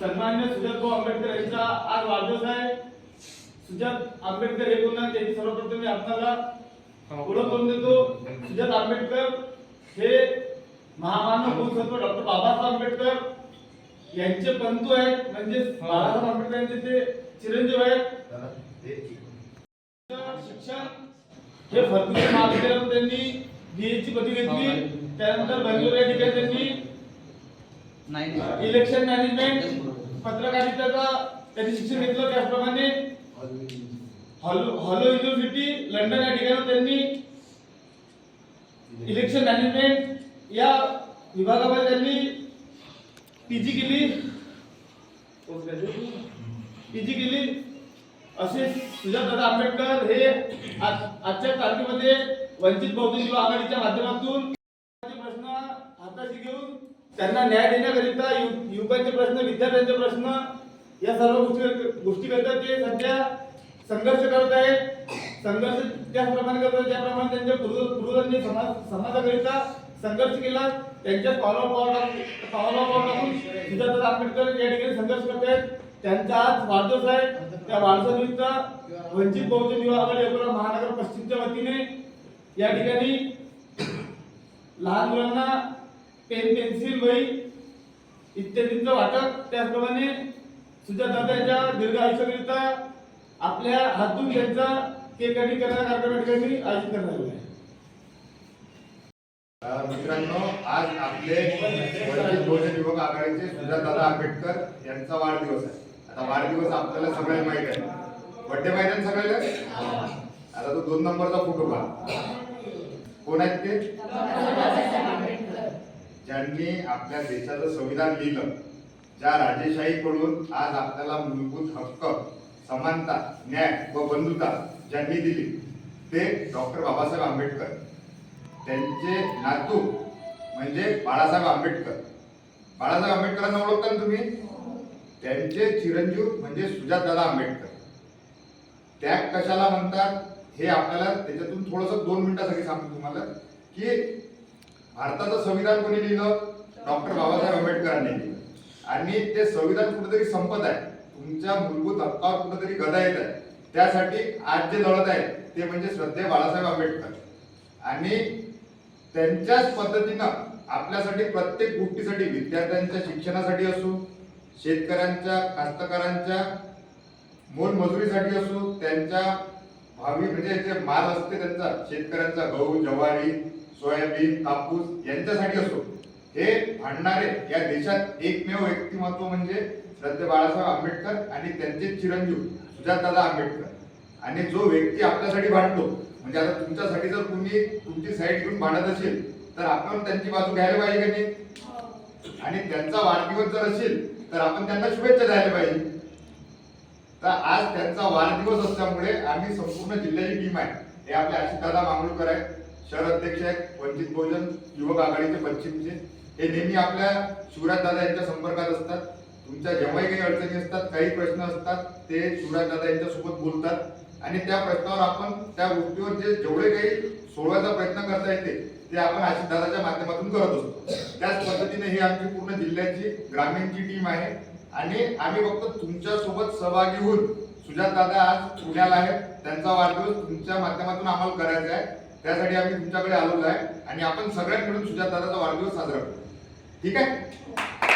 सन्मान्य सुजातभाऊ आंबेडकर यांचा आज वाढदिवस आहे. सुजात आंबेडकर हे कोण आहेत त्याची सर्वप्रथम मी आपल्याला ओळख करून देतो. सुजात आंबेडकर हे महामानव भूसत्व डॉक्टर बाबासाहेब आंबेडकर यांचे बंधू आहेत. म्हणजे बाळासाहेब आंबेडकर यांचे ते चिरंजीव आहेत. शिक्षण हे फर्ग्युसन महाविद्यालयातून त्यांनी बीए ची पदवी घेतली. त्यानंतर बेंगलोर या ठिकाणी त्यांनी इलेक्शन मॅनेजमेंट पत्रकारितेचा त्यांनी शिक्षण घेतलं त्याचप्रमाणे हॉलो हॉलो युनिव्हर्सिटी लंडन या ठिकाणी त्यांनी इलेक्शन मॅनेजमेंट या विभागामध्ये त्यांनी पीजी केली. पीजी केली. असे सुजातदादा आंबेडकर हे आज- आजच्या तारखेमध्ये वंचित बहुजन युवा आघाडीच्या माध्यमातून त्यांना न्याय देण्याकरिता यु- युवकांचे प्रश्न विद्यार्थ्यांचे प्रश्न या सर्व गोष्टी गोष्टीकरिता ते सध्या संघर्ष करत आहेत. संघर्ष त्याचप्रमाणे करतात. ज्याप्रमाणे त्यांच्या पूर्वजांनी समाज समाजाकरिता संघर्ष केला. त्यांच्या पावला पावला पावला पावला टाकून सुजाता आंबेडकर या ठिकाणी संघर्ष करत आहेत. त्यांचा आज वाढदिवस आहे. त्या वाढदिवसानिमित्त वंचित बहुजन युवा आघाडी अकोला महानगर पश्चिमच्या वतीने या ठिकाणी लहान मुलांना पेन पेन्सिल वही इत्यादींचं वाटप. त्याचप्रमाणे सुजाता दीर्घ आयुष्याकरिता आपल्या हातून त्यांचा केक कटिंग करण्याचा कार्यक्रम ठिकाणी आयोजित करण्यात आलेला आहे. मित्रांनो आज आपले वंचित बहुजन युवक आघाडीचे सुजातदादा आंबेडकर यांचा वाढदिवस आहे. आता वाढदिवस आपल्याला सगळ्यांना माहीत आहे. बड्डे माहीत आहे सगळ्याला आता तो दोन नंबरचा फोटो पहा. कोण आहेत ते? ज्यांनी आपल्या देशाचं संविधान लिहिलं ज्या राजेशाहीकडून आज आपल्याला मूलभूत हक्क समानता न्याय व बंधुता ज्यांनी दिली ते डॉक्टर बाबासाहेब आंबेडकर. त्यांचे नातू म्हणजे बाळासाहेब आंबेडकर. बाळासाहेब आंबेडकरांना ओळखता ना तुम्ही? त्यांचे चिरंजीव म्हणजे सुजातदादा आंबेडकर. त्याग कशाला म्हणतात? हे आपल्याला त्याच्यातून थोडंसं दोन मिनिटासाठी सांगतो तुम्हाला की भारताचं संविधान कोणी लिहिलं? डॉक्टर बाबासाहेब आंबेडकरांनी लिहिलं. आणि ते संविधान कुठेतरी संपत आहे. तुमच्या मूलभूत हक्कावर कुठेतरी गदा येत आहे त्यासाठी आज जे लढत आहे ते म्हणजे श्रद्धे बाळासाहेब आंबेडकर. आणि त्यांच्याच पद्धतीनं आपल्यासाठी प्रत्येक गोष्टीसाठी विद्यार्थ्यांच्या शिक्षणासाठी असो शेतकऱ्यांच्या कास्तकारांच्या मोलमजुरीसाठी असो त्यांच्या भावी म्हणजे जे माल असते त्यांचा शेतकऱ्यांचा गहू ज्वारी सोयाबीन कापूस यांच्यासाठी असो. हे भांडणारे या देशात एकमेव व्यक्तिमत्व म्हणजे श्रद्धे बाळासाहेब आंबेडकर आणि त्यांचे चिरंजीव सुजातदादा आंबेडकर. आणि जो व्यक्ती आपल्यासाठी भांडतो म्हणजे आता तुमच्यासाठी जर तुम्ही तुमची साईड घेऊन भांडत असेल तर आपण त्यांची बाजू घ्यायला पाहिजे का नाही? आणि त्यांचा वाढदिवस जर असेल तर आपण त्यांना शुभेच्छा द्यायला पाहिजे. तर आज त्यांचा वाढदिवस असल्यामुळे आम्ही संपूर्ण जिल्ह्याची टीम आहे. हे आपले आशिषदादा मांगळूकर आहेत शहर अध्यक्ष आहेत वंचित बहुजन युवक आघाडीचे पश्चिमचे. हे नेहमी आपल्या शिवराज दादा यांच्या संपर्कात असतात. तुमच्या जेव्हाही काही अडचणी असतात काही प्रश्न असतात ते शिवराज दादा यांच्यासोबत बोलतात. आणि त्या प्रश्नावर आपण त्या गोष्टीवर जे जेवढे काही सोडवायचा प्रयत्न करता येते ते आपण आशिष दादाच्या माध्यमातून करत असतो. त्याच पद्धतीने ही आमची पूर्ण जिल्ह्याची ग्रामीणची टीम आहे. आणि आम्ही फक्त तुमच्यासोबत सहभागी होऊन सुजात दादा आज पुण्याला आहेत. त्यांचा वाढदिवस तुमच्या माध्यमातून आम्हाला करायचा आहे. त्यासाठी आम्ही तुमच्याकडे आलेलो आहे आणि आपण सगळ्यांकडून मिळून सुजात दादाचा वाढदिवस साजरा करू. ठीक आहे?